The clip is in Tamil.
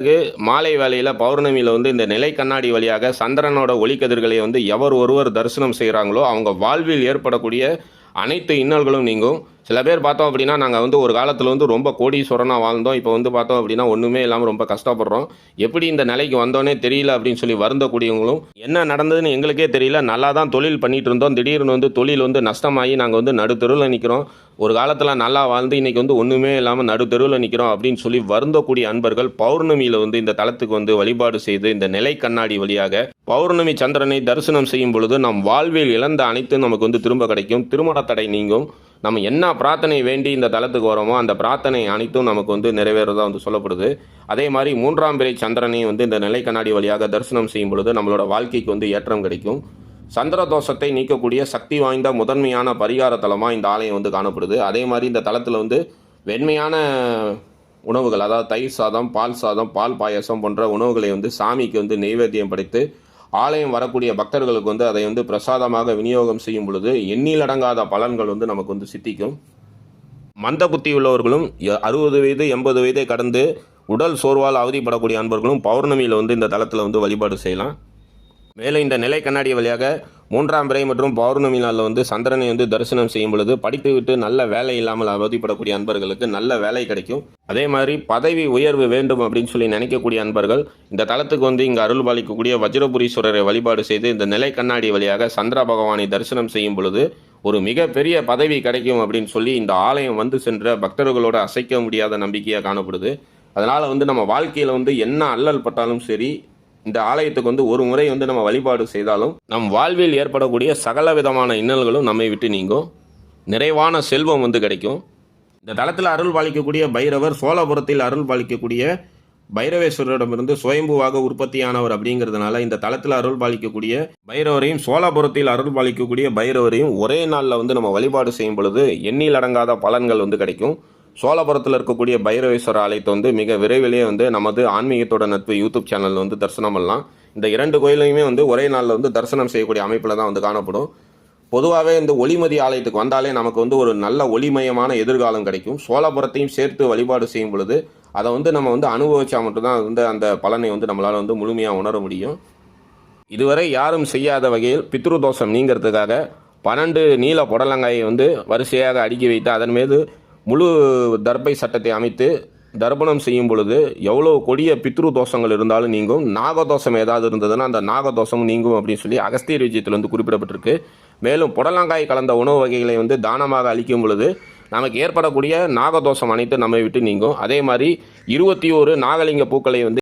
பிறகு மாலை வேலையில் பௌர்ணமியில் வந்து இந்த நிலை கண்ணாடி வழியாக சந்திரனோட ஒளிக்கதிர்களை வந்து எவர் ஒருவர் தரிசனம் செய்கிறாங்களோ அவங்க வாழ்வில் ஏற்படக்கூடிய அனைத்து இன்னல்களும் நீங்கும். சில பேர் பார்த்தோம் அப்படின்னா நாங்கள் வந்து ஒரு காலத்தில் வந்து ரொம்ப கோடீஸ்வரனாக வாழ்ந்தோம். இப்போ வந்து பார்த்தோம் அப்படின்னா ஒன்றுமே இல்லாமல் ரொம்ப கஷ்டப்படுறோம். எப்படி இந்த நிலைக்கு வந்தோன்னே தெரியல அப்படின்னு சொல்லி வருந்தக்கூடியவங்களும் என்ன நடந்ததுன்னு எங்களுக்கே தெரியல. நல்லா தான் தொழில் பண்ணிகிட்டு இருந்தோம். திடீர்னு வந்து தொழில் வந்து நஷ்டமாகி நாங்கள் வந்து நடுத்தருவில் நிற்கிறோம் ஒரு காலத்தில் நல்லா வாழ்ந்து இன்றைக்கி வந்து ஒன்றுமே இல்லாமல் நடுத்தருவில் நிற்கிறோம் அப்படின்னு சொல்லி வருந்தக்கூடிய அன்பர்கள் பௌர்ணமியில் வந்து இந்த தளத்துக்கு வந்து வழிபாடு செய்து இந்த நிலை கண்ணாடி வழியாக பௌர்ணமி சந்திரனை தரிசனம் செய்யும் பொழுது நம் வாழ்வில் இழந்த அனைத்தும் நமக்கு வந்து திரும்ப கிடைக்கும். திருமண தடை நீங்கும். நம்ம என்ன பிரார்த்தனை வேண்டி இந்த தளத்துக்கு வரோமோ அந்த பிரார்த்தனை அனைத்தும் நமக்கு வந்து நிறைவேறதா வந்து சொல்லப்படுது. அதே மாதிரி மூன்றாம் பிறை சந்திரனையும் வந்து இந்த நிலை கண்ணாடி வழியாக தரிசனம் செய்யும் பொழுது நம்மளோட வாழ்க்கைக்கு வந்து ஏற்றம் கிடைக்கும். சந்திர தோஷத்தை நீக்கக்கூடிய சக்தி வாய்ந்த முதன்மையான பரிகார தலமாக இந்த ஆலயம் வந்து காணப்படுது. அதே மாதிரி இந்த தளத்தில் வந்து வெண்மையான உணவுகள் அதாவது தயிர் சாதம் பால் சாதம் பால் பாயசம் போன்ற உணவுகளை வந்து சாமிக்கு வந்து நெய்வேத்தியம் படைத்து ஆலயம் வரக்கூடிய பக்தர்களுக்கு வந்து அதை வந்து பிரசாதமாக விநியோகம் செய்யும் பொழுது எண்ணிலடங்காத பலன்கள் வந்து நமக்கு வந்து சித்திக்கும். மந்த புத்தி உள்ளவர்களும் அறுபது வயது எண்பது வயதை கடந்து உடல் சோர்வால் அவதிப்படக்கூடிய அன்பர்களும் பௌர்ணமியில் வந்து இந்த தளத்தில் வந்து வழிபாடு செய்யலாம். மேலும் இந்த நிலை கண்ணாடி வழியாக மூன்றாம் பிறை மற்றும் பௌர்ணமி நாளில் வந்து சந்திரனை வந்து தரிசனம் செய்யும் பொழுது படித்து விட்டு நல்ல வேலை இல்லாமல் அவதிப்படக்கூடிய அன்பர்களுக்கு நல்ல வேலை கிடைக்கும். அதே மாதிரி பதவி உயர்வு வேண்டும் அப்படின்னு சொல்லி நினைக்கக்கூடிய அன்பர்கள் இந்த தளத்துக்கு வந்து இங்கே அருள் பாலிக்கக்கூடிய வஜ்ரபுரீஸ்வரரை வழிபாடு செய்து இந்த நிலை கண்ணாடி வழியாக சந்திர பகவானை தரிசனம் செய்யும் பொழுது ஒரு மிகப்பெரிய பதவி கிடைக்கும் அப்படின்னு சொல்லி இந்த ஆலயம் வந்து சென்ற பக்தர்களோட அசைக்க முடியாத நம்பிக்கையாக காணப்படுது. அதனால் வந்து நம்ம வாழ்க்கையில் வந்து என்ன அல்லல் பட்டாலும் சரி இந்த ஆலயத்துக்கு வந்து ஒரு முறை வந்து நம்ம வழிபாடு செய்தாலும் நம் வாழ்வில் ஏற்படக்கூடிய சகல விதமான இன்னல்களும் நம்மை விட்டு நீங்கும். நிறைவான செல்வம் வந்து கிடைக்கும். இந்த தளத்தில் அருள் பாலிக்கக்கூடிய பைரவர் சோழபுரத்தில் அருள் பாலிக்கக்கூடிய பைரவேஸ்வரரிடமிருந்து சுயம்புவாக உற்பத்தியானவர் அப்படிங்கிறதுனால இந்த தளத்தில் அருள் பாலிக்கக்கூடிய பைரவரையும் சோழபுரத்தில் அருள் பாலிக்கக்கூடிய பைரவரையும் ஒரே நாளில் வந்து நம்ம வழிபாடு செய்யும் பொழுது எண்ணில் அடங்காத பலன்கள் வந்து கிடைக்கும். சோழபுரத்தில் இருக்கக்கூடிய பைரவேஸ்வர ஆலயத்தை வந்து மிக விரைவிலேயே வந்து நமது ஆன்மீகத்தோட நட்பு யூடியூப் சேனலில் வந்து தரிசனம் பண்ணலாம். இந்த இரண்டு கோயிலையுமே வந்து ஒரே நாளில் வந்து தரிசனம் செய்யக்கூடிய அமைப்பில் தான் வந்து காணப்படும். பொதுவாகவே இந்த ஒளிமதி ஆலயத்துக்கு வந்தாலே நமக்கு வந்து ஒரு நல்ல ஒளிமயமான எதிர்காலம் கிடைக்கும். சோழபுரத்தையும் சேர்த்து வழிபாடு செய்யும் பொழுது அதை வந்து நம்ம வந்து அனுபவிச்சா மட்டும்தான் வந்து அந்த பலனை வந்து நம்மளால் வந்து முழுமையாக உணர முடியும். இதுவரை யாரும் செய்யாத வகையில் பித்ரு தோஷம் நீங்கிறதுக்காக பன்னெண்டு நீல புடலங்காயை வந்து வரிசையாக அடுக்கி வைத்து அதன் மீது முழு தர்பை சட்டத்தை அமைத்து தர்ப்பணம் செய்யும் பொழுது எவ்வளோ கொடிய பித்ரு தோஷங்கள் இருந்தாலும் நீங்கும் நாகதோஷம் ஏதாவது இருந்ததுன்னா அந்த நாகதோஷம் நீங்கும் அப்படின்னு சொல்லி அகஸ்தியர் விஜயத்தில் வந்து குறிப்பிடப்பட்டிருக்கு. மேலும் புடலங்காய் கலந்த உணவு வகைகளை வந்து தானமாக அளிக்கும் பொழுது நமக்கு ஏற்படக்கூடிய நாகதோஷம் அனைத்து நம்மை விட்டு நீங்கும். அதே மாதிரி இருபத்தி ஓரு நாகலிங்க பூக்களை வந்து